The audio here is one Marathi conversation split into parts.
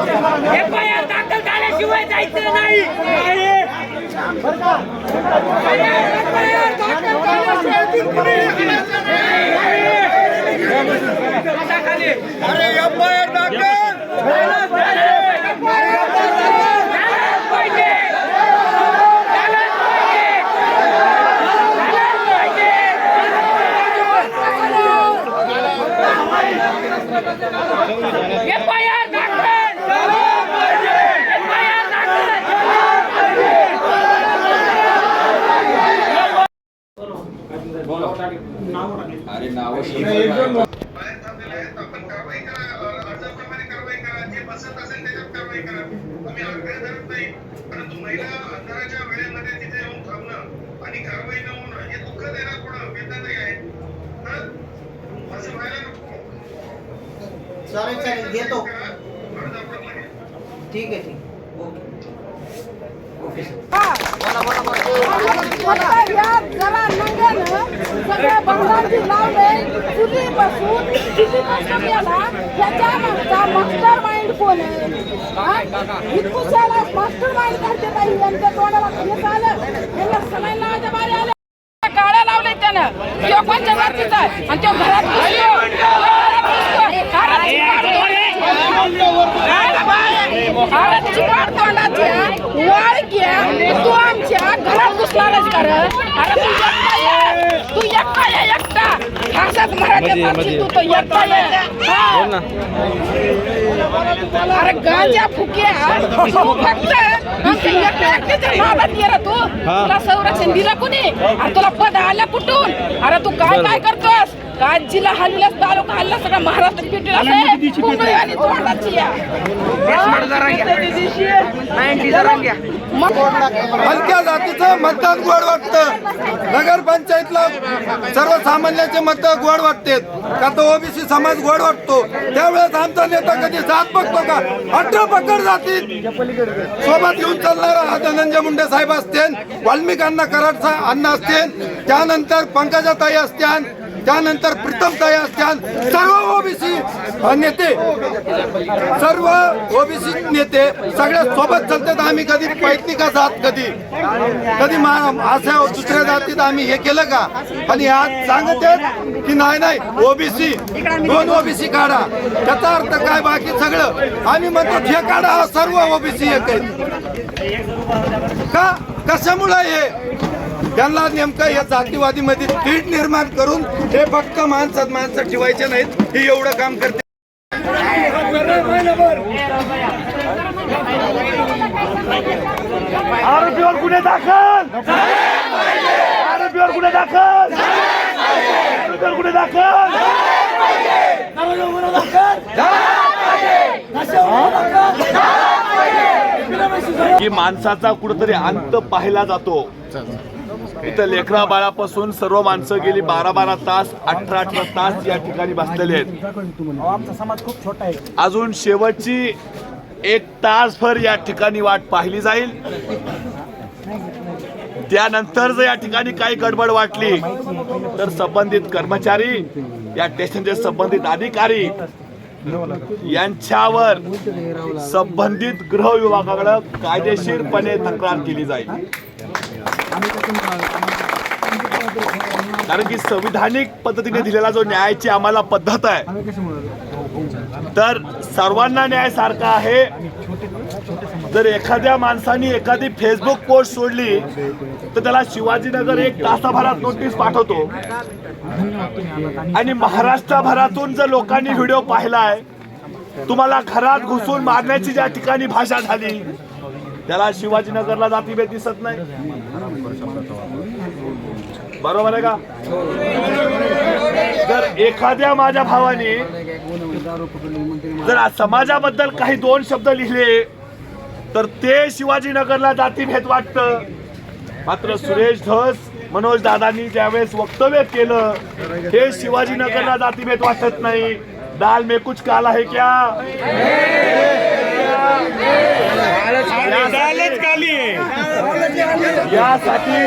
एफआयआर दाखल झाल्याशिवाय जायचं नाही. अरे एफ आय आर दाखल एफ आय आर दाखल एफ आय आर दाखल अरे नाव बाहेर थांबलेले आहेत आपण कारवाई करा अ, अर्जाप्रमाणे कारवाई करा जे बसत असेल त्याच्यात कारवाई करा आम्ही आग्रह धरत नाही परंतु महिला अंधाराच्या वेळेमध्ये तिथे येऊन थांबणं आणि कारवाई न होणं हे दुःख देणार थोडं वेदनादायी आहे हं? असं व्हायला नको चालेल चालेल घेतो. ठीक आहे ठीक. ओके. सर. जरा नंग्यानं सगळे बंगाली लावले चुलीपासून चुलीपासून याला त्याच्या मागचा मास्टर माइंड कोण आहे इतकुशाला मास्टर माइंड करते ताई यांच्या तोंडाला हे झालं यांना सलाईन लावायच्या बारी आल्या काळ्या लावले त्यानं. तो कोणत्या जातीचा आहे? आणि तो. घरात घुसतो. घरात चिकाट तोंडाच्या वाळक्या तू आमच्या घरात अरे तू एकटा ये. तू एकटा ये एकटा. भाषात मराठी तू तो एकटा ये. अरे गांजा फुक्या तू फक्त आमच्या एकट्या एकट्याच्या नादात ये रे तू. तुला संरक्षण दिलं कोणी? अरे तुला पद आलं कुठून? अरे तू काय काय करतोस? काजीला हल्ल्यास तालुका हल्ला सगळा महाराष्ट्र पिटला आणि तोंडाची या. मग हलक्या जातीचं मतदान गोड वाटतं. नगरपंचायतला सर्वसामान्यांचे मत गोड वाटते. का तो ओबीसी समाज गोड वाटतो? त्यावेळेस आमचा नेता कधी जात बघतो का? अठरा पकड जातीत. सोबत घेऊन चालणारा हा धनंजय मुंडे साहेब असतील वाल्मिक अण्णा कराड सा- अण्णा असतील त्यानंतर पंकजाताई असतील त्यानंतर प्रीतमताई असतील सर्व ओबीसी नेते सर्व ओबीसी नेते सगळ्या सोबत चालतात. आम्ही कधी पैतनिकाच आहात कधी? कधी मा- अशा दुसऱ्या जातीत आम्ही हे केलं का? आणि आज सांगत आहेत की नाही नाही ओबीसी दोन ओबीसी काढा. त्याचा अर्थ काय बाकी सगळं? आम्ही म्हणतो हे काढा हा सर्व ओबीसी एक का? कशामुळे हे? त्यांना नेमकं या जातीवादी मध्ये तीड निर्माण करून हे फक्त माणसात माणसं ठेवायचे नाहीत हे एवढं काम करते. आरोपीवर गुन्हे दाखल! आरोपीवर गुन्हे दाखल! आरोपीवर गुन्हे दाखल! की माणसाचा कुठेतरी अंत पाहिला जातो. इथं लेकरा बाळापासून सर्व माणसं गेली बारा बारा तास अठरा अठरा तास या ठिकाणी बसलेले आहेत. अजून शेवटची एक तासभर या ठिकाणी वाट पाहिली जाईल. त्यानंतर जर या ठिकाणी काही गडबड वाटली तर संबंधित कर्मचारी या स्टेशनचे संबंधित अधिकारी यांच्यावर संबंधित गृह विभागाकडे कायदेशीरपणे तक्रार केली जाईल. कारण की संविधानिक पद्धतीने दिलेला जो न्यायाची आम्हाला पद्धत आहे तर सर्वांना न्याय सारखा आहे. जर एखाद्या माणसाने एखादी फेसबुक पोस्ट सोडली तर त्याला शिवाजीनगर एक तासाभरात नोटीस पाठवतो. आणि महाराष्ट्रभरातून जर लोकांनी व्हिडिओ पाहिलाय तुम्हाला घरात घुसून मारण्याची ज्या ठिकाणी भाषा झाली त्याला शिवाजीनगरला जातीभेद दिसत नाही. बरोबर आहे का? जर एखाद्या माझ्या भावाने जर समाजाबद्दल काही दोन शब्द लिहिले तर ते शिवाजीनगरला जातीभेद वाटतं. मात्र सुरेश धस मनोज दादांनी ज्यावेळेस वक्तव्य केलं हे शिवाजीनगरला जातीभेद वाटत नाही. दाल में कुछ काला है क्या? यासाठी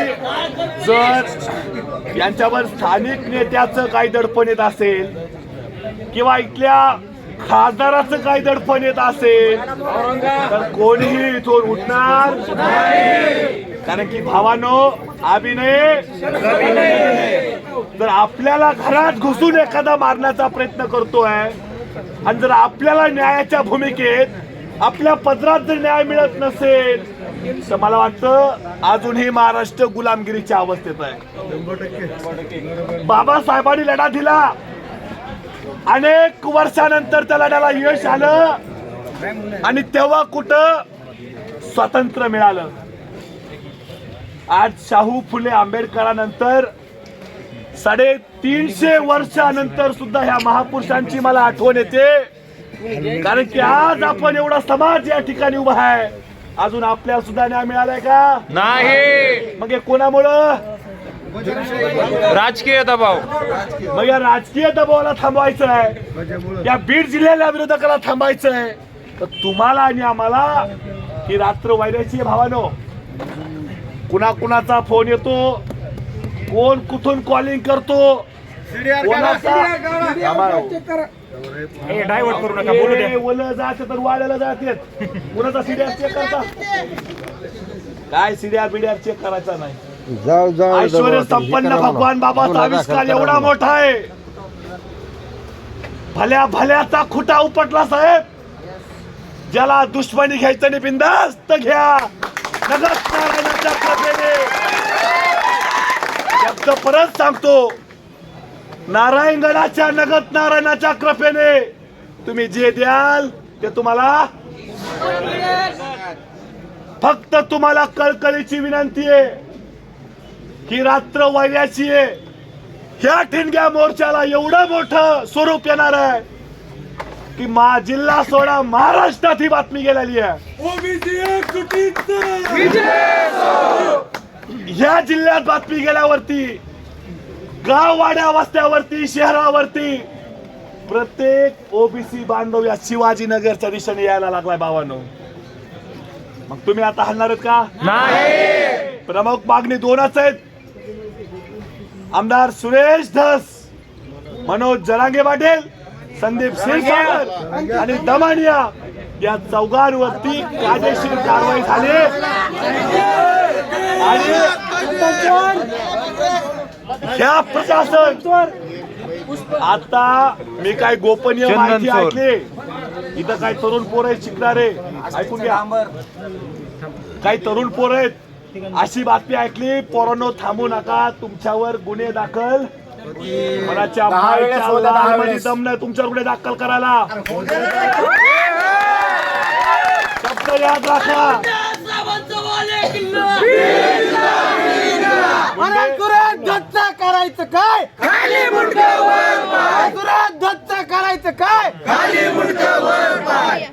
जर यांच्यावर स्थानिक नेत्याचं काही दडपण येत असेल किंवा इथल्या खासदाराचं काही दडपण येत असेल तर कोणीही इथून उठणार कारण की भावानो अभिनय जर आपल्याला घरात घुसून एखादा मारण्याचा प्रयत्न करतोय आणि जर आपल्याला न्यायाच्या भूमिकेत आपल्या पदरात जर न्याय मिळत नसेल तर मला वाटतं अजूनही महाराष्ट्र गुलामगिरीच्या अवस्थेत आहे. बाबासाहेबांनी लढा दिला. अनेक वर्षानंतर त्या लढ्याला यश आलं. आणि तेव्हा कुठं स्वातंत्र्य मिळालं. आज शाहू फुले आंबेडकरानंतर साडेतीनशे वर्षानंतर सुद्धा ह्या महापुरुषांची मला आठवण येते. कारण की आज आपण एवढा समाज या ठिकाणी उभा आहे. अजून आपल्याला सुद्धा न्याय मिळालाय का? नाही. मग हे कोणामुळं? राजकीय दबाव. मग या राजकीय दबावाला थांबवायचं आहे. या बीड जिल्ह्याला विरोधकाला थांबायचं आहे. तर तुम्हाला आणि आम्हाला ही रात्र वायद्याची आहे भावानो. कुणा कुणाचा फोन येतो? कोण कुठून कॉलिंग करतो? कोणाचा? हो. डायव्हर्ट करू नका बोलू द्या. ए, ओलं जाते तर वाड्याला जाते कुणाचा सीडीआर चेक करता काय सीडीआर बिडीआर चेक करायचा नाही. जाऊ जाऊ ऐश्वर्य संपन्न भगवान बाबाचा आविष्कार एवढा मोठा आहे. भल्या भल्याचा खुटा उपटला साहेब. ज्याला दुश्मनी घ्यायचं नाही बिंदास्त घ्या. नगद नारायणाच्या कृपेने शब्द परत सांगतो. नारायणगडाच्या नगद नारायणाच्या कृपेने. तुम्ही जे द्याल ते तुम्हाला फक्त तुम्हाला कळकळीची विनंती आहे. ही रात्र वैऱ्याची आहे. ह्या ठिणग्या मोर्चाला एवढं मोठं स्वरूप येणार आहे की मा जिल्हा सोडा महाराष्ट्रात ही बातमी गेलेली आहे. ह्या जिल्ह्यात बातमी गेल्यावरती गाव वाड्या वस्त्यावरती शहरावरती. प्रत्येक ओबीसी बांधव या शिवाजीनगरच्या दिशेने यायला लागलाय बाबांनो. मग तुम्ही आता हलणार का? नाही. प्रमुख मागणी दोनच आहेत. आमदार सुरेश धस मनोज जरांगे पाटील संदीप क्षीरसागर आणि दमानिया या चौघांवरती कायदेशीर कारवाई झाली. आणि ह्या प्रशासन! आता मी काय गोपनीय माहिती. ऐकली. इथं काय तरुण पोर आहेत शिकणारे ऐकून घ्या. काही तरुण पोर आहेत अशी बातमी ऐकली पोरांनो थांबू नका तुमच्यावर गुन्हे दाखल. मनाच्या लहानपणी दम नाही तुमच्यावर गुन्हे दाखल करायला. शब्द याद राखा. करायचं काय? दत्त करायचं काय?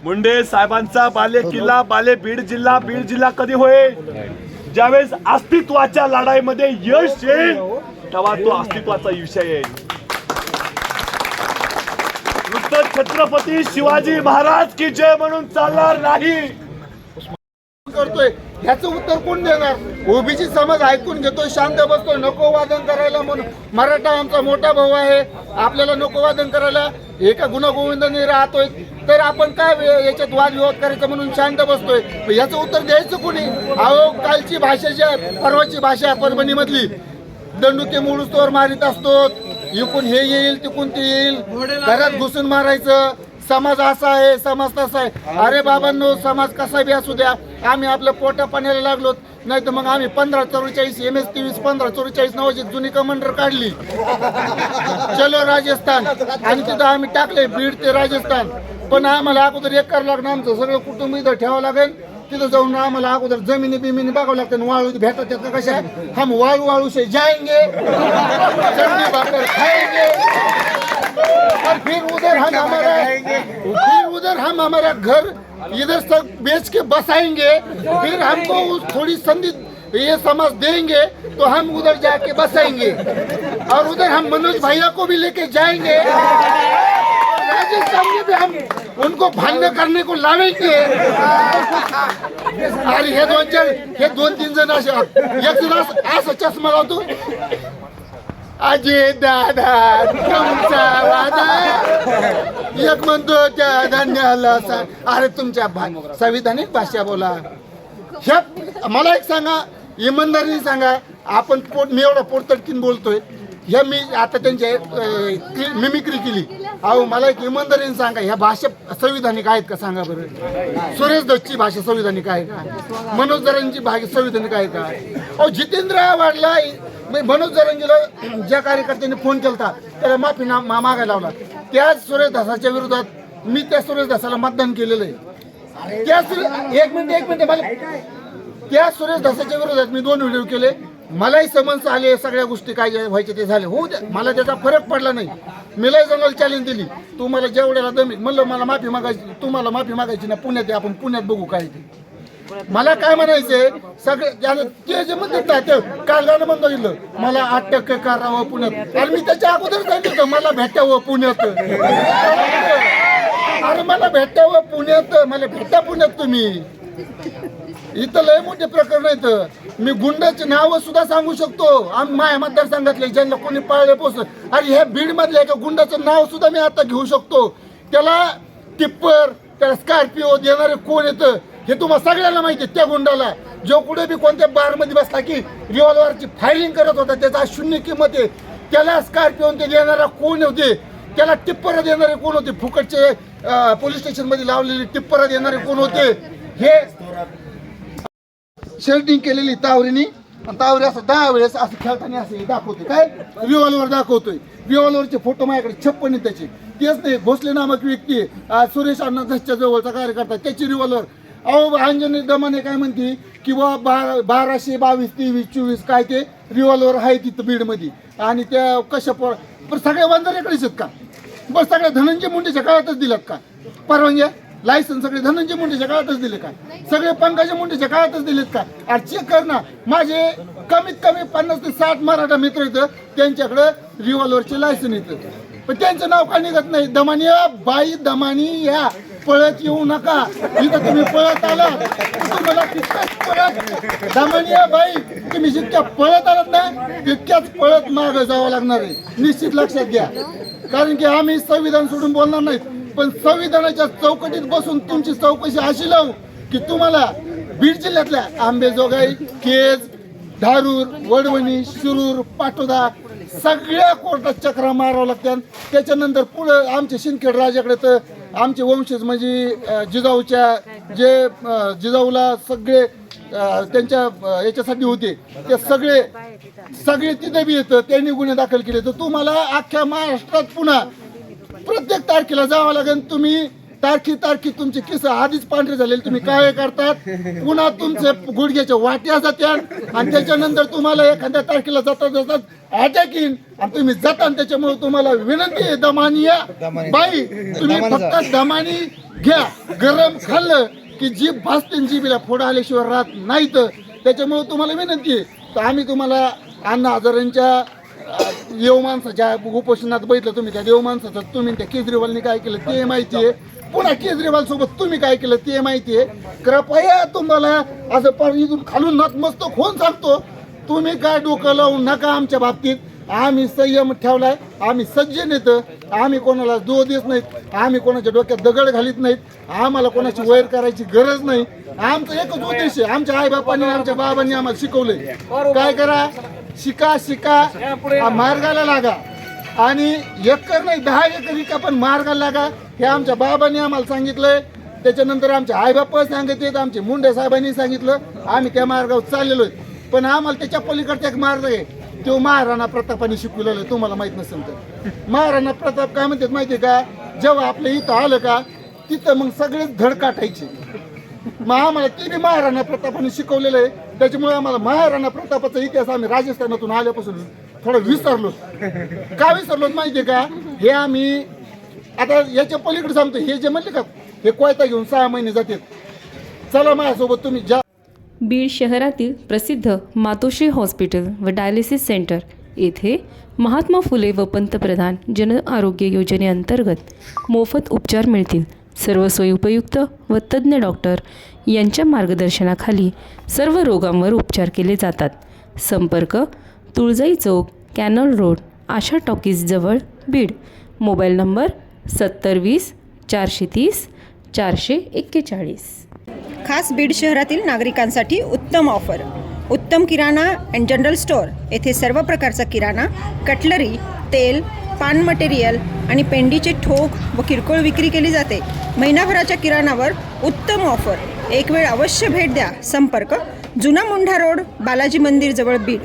मुंडे साहेबांचा बाले किल्ला बाले बीड जिल्हा बीड जिल्हा कधी होईल? ज्यावेळेस अस्तित्वाच्या लढाईमध्ये यश येईल तेव्हा तो अस्तित्वाचा विषय येईल. नुसतं छत्रपती शिवाजी महाराज की जय म्हणून चालणार नाही. करतोय. ह्याचं उत्तर कोण देणार? ओबीसी समाज ऐकून घेतो शांत बसतो नको वादन करायला म्हणून. मराठा आमचा मोठा भाऊ आहे. आपल्याला नको वादन करायला. एका गुन्हा राहतोय. तर आपण काय याच्यात याच्यात वादविवाद करायचा म्हणून शांत बसतोय? याचं उत्तर द्यायचं कोणी? अहो कालची भाषा जी आहे परवाची भाषा परभणीमधली. परभणी मधली दंडुके मुळूस्तोवर मारित असतो इकून हे येईल तिकून ते येईल. घरात घुसून मारायचं. समाज असा आहे समाज तसा आहे. अरे बाबांनो समाज कसा बी असू द्या आम्ही आपलं पोटा पाण्याला लागलो नाही तर मग आम्ही पंधरा चौवेचाळीस एम एस तेवीस पंधरा चौवेचाळीस नावाची जुनी कमांडर काढली. चलो राजस्थान. आणि तिथं आम्ही टाकले बीड ते राजस्थान. पण आम्हाला अगोदर एकर लागणं आमचं सगळं कुटुंब इथं ठेवावं लागेल. तिथं जाऊन आम्हाला अगोदर जमिनी बिमिनी बघावं लागतं वाळू भेटत त्याचं कशा हम वाळू वाळू से जाएंगे चटनी भाकर खाएंगे और फिर उधर हम हमारा फिर उधर हम हमारा घर इधर सब बेच के बसाएंगे। फिर हमको उस थोड़ी संधि ये समझ देंगे तो हम उधर जाके बसाएंगे। और उधर हम मनोज भैया को भी लेके जाएंगे। राजस्थान में भी हम उनको भांडण करने को लावेंगे। अरे हे दोन चार हे दोन तीन जण असे एक जण असं चष्मा लावतो अजय दादा तुमचा वादा. एक म्हणतो त्या धान्याला सांग अरे तुमच्या भा- संविधानिक भाषा बोला. ह्या मला एक सांगा इमानदारीने सांगा आपण पोट मी एवढा पोटतडकीन बोलतोय. ह्या मी आता त्यांच्या मिमिक्री केली. अहो मला एक इमानदारीने सांगा ह्या भाषा संविधानिक आहेत का सांगा बरं. सुरेश दत्तची भाषा संविधानिक आहे का? मनोज दरांची भाषा संविधानिक आहे का? अहो जितेंद्र आव्हाडला मनोज जरांगीला ज्या कार्यकर्त्यांनी फोन केला त्याला माफी ना मा- मागायला लावला. त्याच सुरेश धसाच्या विरोधात मी त्या सुरेश धसाला मतदान केलेलं आहे. त्या सुरे- एक मिनिट एक मिनिट मला त्या सुरेश धसाच्या विरोधात मी दोन व्हिडिओ केले. मलाही समन्स आले सगळ्या गोष्टी काय जे व्हायचे ते झाले. होऊ द्या मला त्याचा फरक पडला नाही. मीलाही जंगल चॅलेंज दिली. तू मला जेवढ्याला दमी म्हणलं मला माफी मागायची तू मला माफी मागायची ना पुण्यात आपण पुण्यात बघू काय ते. मला काय म्हणायचंय? सगळे ज्याला ते जे म्हणतात ना ते काल बंद होईल मला आठ टक्के करावं पुण्यात आणि मी त्याच्या अगोदर सांगितलं मला भेटावं पुण्यात अरे मला भेटावं पुण्यात मला भेटा पुण्यात तुम्ही. इथं लय मोठे प्रकरण आहेत. मी गुंडाचे नाव सुद्धा सांगू शकतो. आम्ही मतदार मतदारसंघातले ज्यांना कोणी पाळले पोस अरे ह्या बीड मधल्या एका गुंडाचं नाव सुद्धा मी आता घेऊ शकतो. त्याला टिप्पर त्याला स्कॉर्पिओ देणारे कोण येतं हे तुम्हाला सगळ्यांना माहिती आहे त्या गुंडाला. जो कुठे बी कोणत्या बारमध्ये बसला की रिव्हॉल्वरची फायरिंग करत होता त्याचा शून्य किंमत आहे. त्याला स्कॉर्पिओ ते देणारा कोण होते? त्याला टिप्पर देणारे कोण होते? फुकटचे पोलीस स्टेशनमध्ये लावलेले टिप्पर देणारे कोण होते? हे शेल्टिंग केलेली तावरीनी. आणि तावरी असं दहा वेळेस असं खेळताना असं दाखवते काय? रिव्हॉल्वर दाखवतोय. रिव्हॉल्वरचे फोटो माझ्याकडे छप्पन त्याचे. तेच नाही भोसले नामक व्यक्ती सुरेश अण्णा जवळचा कार्यकर्ता त्याची रिव्हॉल्वर अहो अंजनी दमाने काय म्हणते की बा बारा बाराशे बावीस तेवीस चोवीस काय ते रिव्हॉल्वर आहे तिथं बीडमध्ये. आणि त्या कशा प पण सगळ्या वंजाऱ्याकडेच आहेत का? बस सगळ्या धनंजय मुंडेच्या काळातच दिल्यात का? परवानग्या लायसन सगळे धनंजय मुंडेच्या काळातच दिले का? सगळे पंकजा मुंडेच्या काळातच दिलेत का? अरे चेक कर ना माझे कमीत कमी पन्नास ते साठ मराठा मित्र येतं त्यांच्याकडे रिव्हॉल्वरचे लायसन येतं पण त्यांचं नाव का निघत नाही? दमानी या, बाई दमानी या पळत येऊ नका. इथं तुम्ही पळत आला तुम्हाला तितकंच पळत. दमानी या बाई तुम्ही जितक्या पळत आलात ना तितक्याच पळत मागं जावं लागणार आहे. निश्चित लक्षात घ्या. कारण की आम्ही संविधान सोडून बोलणार नाहीत. पण संविधानाच्या चौकटीत बसून तुमची चौकशी अशी लावू की तुम्हाला बीड जिल्ह्यातल्या आंबेजोगाई केज धारूर वडवणी शिरूर पाटोदा सगळ्या कोर्टात चक्रा मारावं लागतात त्याच्यानंतर पुढं आमचे शिंदखेड राजाकडे तर आमचे वंशज म्हणजे जिजाऊच्या जे जिजाऊला सगळे त्यांच्या याच्यासाठी होते. ते सगळे सगळे तिथे बी येतं त्यांनी गुन्हे दाखल केले. तर तुम्हाला अख्ख्या महाराष्ट्रात पुन्हा प्रत्येक तारखेला जावं लागेल. तुम्ही तारखी तारखी तुमचे किस आधीच पांढरे झालेले तुम्ही काय करतात? पुन्हा तुमचे गुडघ्याच्या वाट्या जात्यात आणि त्याच्यानंतर तुम्हाला एखाद्या तारखेला जाता जातात अटॅक आणि तुम्ही जाता आणि त्याच्यामुळे तुम्हाला विनंती आहे दमानी या. बाई तुम्ही फक्त दमानी घ्या. गरम खाल्लं की जीभ भासते जीबीला फोडा आल्याशिवाय राहत नाही तर त्याच्यामुळे तुम्हाला विनंती आहे. तर आम्ही तुम्हाला अण्णा हजारांच्या देव माणसाच्या उपोषणात बघितलं तुम्ही. त्या देव माणसाचं तुम्ही त्या केजरीवालने काय केलं ते माहिती आहे. पुन्हा केजरीवाल सोबत तुम्ही काय केलं ते माहिती आहे. कृपया तुम्हाला. असं पर इथून खालून नतमस्तक होऊन सांगतो. तुम्ही काय डोकं लावू नका आमच्या बाबतीत. आम्ही संयम ठेवलाय. आम्ही सज्जन येतं आम्ही कोणाला दो देत नाहीत. आम्ही कोणाच्या डोक्यात दगड घालीत नाहीत. आम्हाला कोणाची वैर करायची गरज नाही. आमचं एकच उद्देश आहे. आमच्या आईबापांनी आमच्या बाबांनी आम्हाला शिकवलंय. काय करा? शिका शिका. मार्गाला लागा. आणि एकर नाही दहा एकर इका पण मार्गाला लागा. हे आमच्या बाबांनी आम्हाला सांगितलंय. त्याच्यानंतर आमचे आईबाप सांगितलेत आमचे मुंडे साहेबांनी सांगितलं. आम्ही त्या मार्गावर चाललेलो आहे. पण आम्हाला त्याच्या पलीकडचा एक मार्ग आहे. तो महाराणा प्रतापाने शिकवलेला आहे तुम्हाला माहीत नसेल तर. महाराणा प्रताप काय म्हणतात माहिती आहे का? जेव्हा आपल्या इथं आलं का तिथं मग सगळेच धड काटायचे. मग आम्हाला ते बी महाराणा प्रतापाने शिकवलेलं आहे. त्याच्यामुळे आम्हाला महाराणा प्रतापाचा इतिहास आम्ही राजस्थानातून आल्यापासून थोडं विसरलो. का विसरलो माहितीये का? हे आम्ही आता याच्या पलीकडे सांगतो हे जे म्हणले का हे कोयता घेऊन सहा महिने जातात चला माझ्यासोबत तुम्ही जा. बीड शहरातील प्रसिद्ध मातोश्री हॉस्पिटल व डायलिसिस सेंटर येथे महात्मा फुले व पंतप्रधान जन आरोग्य योजनेअंतर्गत मोफत उपचार मिळतील. सर्व सोयी उपयुक्त व तज्ज्ञ डॉक्टर यांच्या मार्गदर्शनाखाली सर्व रोगांवर उपचार केले जातात. संपर्क तुळजाई चौक कॅनल रोड आशा टॉकीजजवळ बीड. मोबाईल नंबर सत्तर वीस चारशे तीस चारशे एक्केचाळीस. खास बीड शहरातील नागरिकांसाठी उत्तम ऑफर. उत्तम किराणा अँड जनरल स्टोअर येथे सर्व प्रकारचा किराणा कटलरी तेल पान मटेरियल आणि पेंडीचे ठोक व किरकोळ विक्री केली जाते. महिनाभराच्या किराणावर उत्तम ऑफर. एक वेळ अवश्य भेट द्या. संपर्क जुना मुंढा रोड बालाजी मंदिर जवळ बीड.